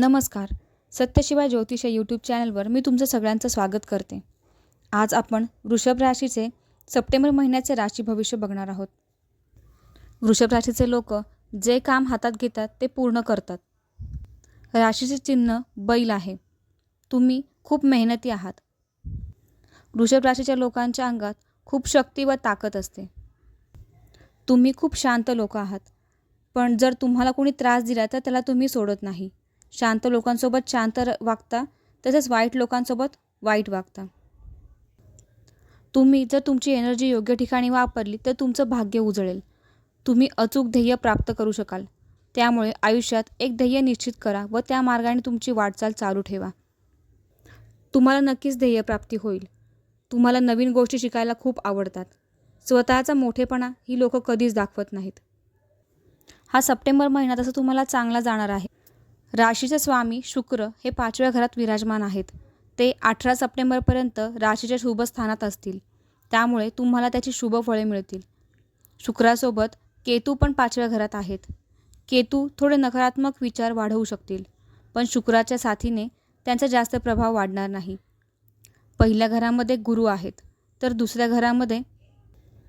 नमस्कार. सत्यशिवाय ज्योतिष या यूट्यूब चॅनलवर मी तुमचं सगळ्यांचं स्वागत करते. आज आपण वृषभ राशीचे सप्टेंबर महिन्याचे राशी भविष्य बघणार आहोत. वृषभ राशीचे लोक जे काम हातात घेतात ते पूर्ण करतात. राशीचे चिन्ह बैल आहे. तुम्ही खूप मेहनती आहात. वृषभ राशीच्या लोकांच्या अंगात खूप शक्ती व ताकद असते. तुम्ही खूप शांत लोक आहात. पण जर तुम्हाला कोणी त्रास दिला तर त्याला तुम्ही सोडत नाही. शांत लोकांसोबत शांत र- वागता तसेच वाईट लोकांसोबत वाईट वागता. तुम्ही जर तुमची एनर्जी योग्य ठिकाणी वापरली तर तुमचं भाग्य उजळेल. तुम्ही अचूक ध्येय प्राप्त करू शकाल. त्यामुळे आयुष्यात एक ध्येय निश्चित करा व त्या मार्गाने तुमची वाटचाल चालू ठेवा. तुम्हाला नक्कीच ध्येयप्राप्ती होईल. तुम्हाला नवीन गोष्टी शिकायला खूप आवडतात. स्वतःचा मोठेपणा ही लोक कधीच दाखवत नाहीत. हा सप्टेंबर महिना तसं तुम्हाला चांगला जाणार आहे. राशीचे स्वामी शुक्र हे पाचव्या घरात विराजमान आहेत. ते अठरा सप्टेंबरपर्यंत राशीच्या शुभ स्थानात असतील. त्यामुळे तुम्हाला त्याची शुभ फळे मिळतील. शुक्रासोबत केतू पण पाचव्या घरात आहेत. केतू थोडे नकारात्मक विचार वाढवू शकतील पण शुक्राच्या साथीने त्यांचा जास्त प्रभाव वाढणार नाही. पहिल्या घरामध्ये गुरु आहेत तर दुसऱ्या घरामध्ये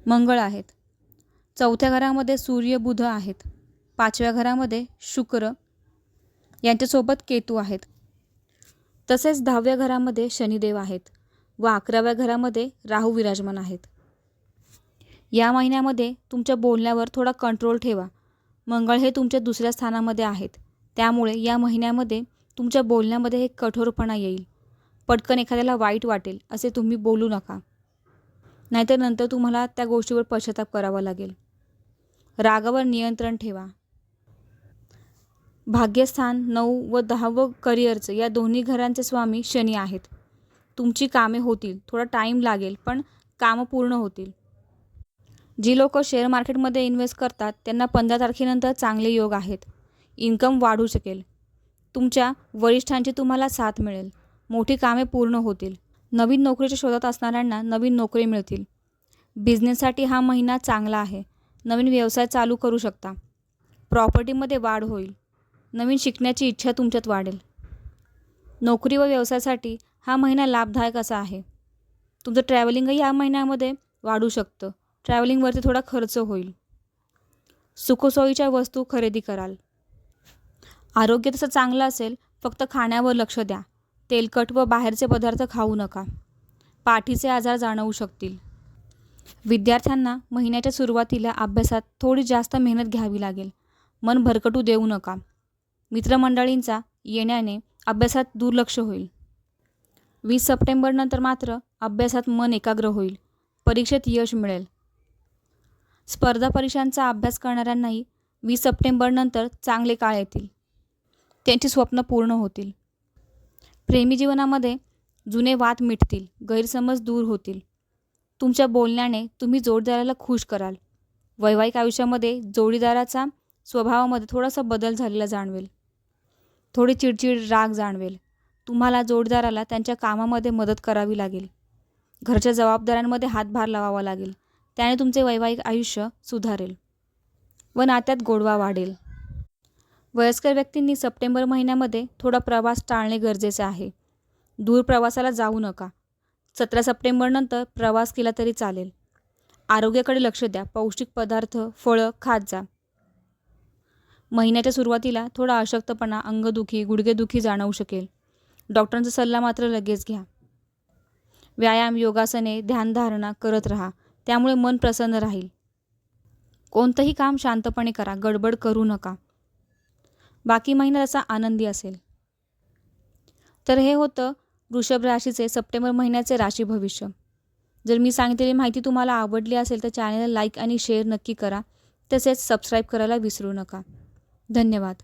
मंगळ आहेत. चौथ्या घरामध्ये सूर्य बुध आहेत. पाचव्या घरामध्ये शुक्र यांच्यासोबत केतू आहेत. तसेच दहाव्या घरामध्ये शनिदेव आहेत. व अकराव्या घरामध्ये राहू विराजमान आहेत. या महिन्यामध्ये तुमच्या बोलण्यावर थोडा कंट्रोल ठेवा. मंगळ हे तुमच्या दुसऱ्या स्थानामध्ये आहेत. त्यामुळे या महिन्यामध्ये तुमच्या बोलण्यामध्ये एक कठोरपणा येईल. पटकन एखाद्याला वाईट वाटेल असे तुम्ही बोलू नका. नाहीतर नंतर तुम्हाला त्या गोष्टीवर पश्चाताप करावा लागेल. रागावर नियंत्रण ठेवा. भाग्यस्थान नऊ व दहा व करिअरचं या दोन्ही घरांचे स्वामी शनी आहेत. तुमची कामे होतील थोडा टाईम लागेल पण कामं पूर्ण होतील. जी लोक शेअर मार्केटमध्ये इन्व्हेस्ट करतात त्यांना पंधरा तारखेनंतर चांगले योग आहेत. इन्कम वाढू शकेल. तुमच्या वरिष्ठांची तुम्हाला साथ मिळेल. मोठी कामे पूर्ण होतील. नवीन नोकरीच्या शोधात असणाऱ्यांना नवीन नोकरी मिळतील. बिझनेससाठी हा महिना चांगला आहे. नवीन व्यवसाय चालू करू शकता. प्रॉपर्टीमध्ये वाढ होईल. नवीन शिकण्याची इच्छा तुमच्यात वाढेल. नोकरी व व्यवसायासाठी हा महिना लाभदायक असा आहे. तुमचं ट्रॅव्हलिंगही या महिन्यामध्ये वाढू शकतं. ट्रॅव्हलिंगवरती थोडा खर्च होईल. सुखसोयीच्या वस्तू खरेदी कराल. आरोग्य तसं चांगलं असेल फक्त खाण्यावर लक्ष द्या. तेलकट व बाहेरचे पदार्थ खाऊ नका. पाठीचे आजार जाणवू शकतील. विद्यार्थ्यांना महिन्याच्या सुरुवातीला अभ्यासात थोडी जास्त मेहनत घ्यावी लागेल. मन भरकटू देऊ नका. मित्रमंडळींचा येण्याने अभ्यासात दुर्लक्ष होईल. वीस सप्टेंबरनंतर मात्र अभ्यासात मन एकाग्र होईल. परीक्षेत यश मिळेल. स्पर्धा परीक्षांचा अभ्यास करणाऱ्यांनाही वीस सप्टेंबरनंतर चांगले काळ येतील. त्यांची स्वप्न पूर्ण होतील. प्रेमी जीवनामध्ये जुने वाद मिटतील गैरसमज दूर होतील. तुमच्या बोलण्याने तुम्ही जोडीदाराला खुश कराल. वैवाहिक आयुष्यामध्ये जोडीदाराचा स्वभावामध्ये थोडासा बदल झालेला जाणवेल. थोडी चिडचिड राग जाणवेल. तुम्हाला जोडीदाराला त्यांच्या कामामध्ये मदत करावी लागेल. घरच्या जबाबदाऱ्यांमध्ये हातभार लावावा लागेल. त्याने तुमचे वैवाहिक आयुष्य सुधारेल व नात्यात गोडवा वाढेल. वयस्कर व्यक्तींनी सप्टेंबर महिन्यामध्ये थोडा प्रवास टाळणे गरजेचे आहे. दूर प्रवासाला जाऊ नका. सतरा सप्टेंबरनंतर प्रवास केला तरी चालेल. आरोग्याकडे लक्ष द्या. पौष्टिक पदार्थ फळं खात जा. महिन्याच्या सुरुवातीला थोडा अशक्तपणा अंगदुखी गुडघेदुखी जाणवू शकेल. डॉक्टरांचा सल्ला मात्र लगेच घ्या. व्यायाम योगासने ध्यानधारणा करत राहा. त्यामुळे मन प्रसन्न राहील. कोणतंही काम शांतपणे करा. गडबड करू नका. बाकी महिना तसा आनंदी असेल. तर हे होतं वृषभ राशीचे सप्टेंबर महिन्याचे राशी भविष्य. जर मी सांगितलेली माहिती तुम्हाला आवडली असेल तर चॅनलला लाईक आणि शेअर नक्की करा. तसेच सबस्क्राईब करायला विसरू नका. धन्यवाद.